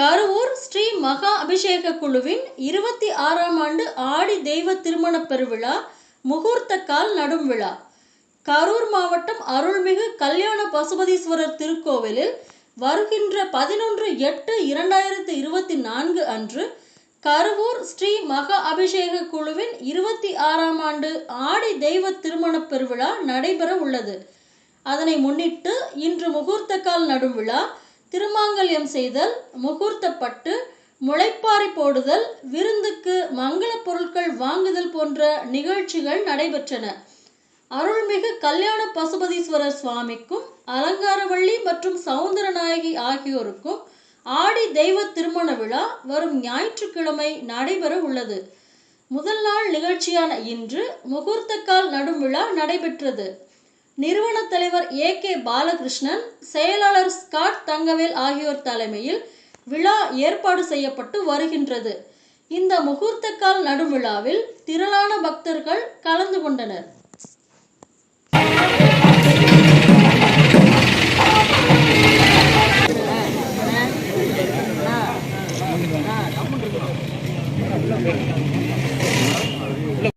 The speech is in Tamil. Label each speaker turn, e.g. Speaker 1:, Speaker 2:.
Speaker 1: கருவூர் ஸ்ரீ மகா அபிஷேக குழுவின் இருபத்தி ஆறாம் ஆண்டு ஆடி தெய்வ திருமண பெருவிழா முகூர்த்த கால் நடும் விழா. கரூர் மாவட்டம் அருள்மிகு கல்யாண பசுபதீஸ்வரர் திருக்கோவிலில் வருகின்ற பதினொன்று எட்டு இரண்டாயிரத்து இருபத்தி நான்கு அன்று கருவூர் ஸ்ரீ மகா அபிஷேக குழுவின் இருபத்தி ஆறாம் ஆண்டு ஆடி தெய்வ திருமண பெருவிழா நடைபெற உள்ளது. அதனை முன்னிட்டு இன்று முகூர்த்தக்கால் நடும் விழா திருமாங்கல்யம் செய்தல் முகூர்த்தப்பட்டு முளைப்பாறை போடுதல் விருந்துக்கு மங்கள பொருட்கள் வாங்குதல் போன்ற நிகழ்ச்சிகள் நடைபெற்றன. அருள்மிகு கல்யாண பசுபதீஸ்வரர் சுவாமிக்கும் அலங்காரவள்ளி மற்றும் சவுந்தரநாயகி ஆகியோருக்கும் ஆடி தெய்வ திருமண விழா வரும் ஞாயிற்றுக்கிழமை நடைபெற உள்ளது. முதல் நாள் நிகழ்ச்சியான இன்று முகூர்த்தக்கால் நடும் விழா நடைபெற்றது. நிறுவன தலைவர் ஏ கே பாலகிருஷ்ணன் செயலாளர் ஸ்காட் தங்கவேல் ஆகியோர் தலைமையில் விழா ஏற்பாடு செய்யப்பட்டு வருகின்றது இந்த முகூர்த்த கால் நடுவிழாவில் திரளான பக்தர்கள் கலந்து கொண்டனர் Thank you.